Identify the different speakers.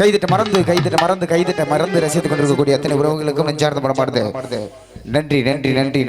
Speaker 1: கைதிட்ட மறந்து கைதிட்ட மறந்து கைதிட்ட மறந்து ரசித்துக் கொண்டிருக்கக்கூடிய அத்தனை உறவுகளுக்கும் நெஞ்சார்ந்த பாடுது நன்றி நன்றி நன்றி.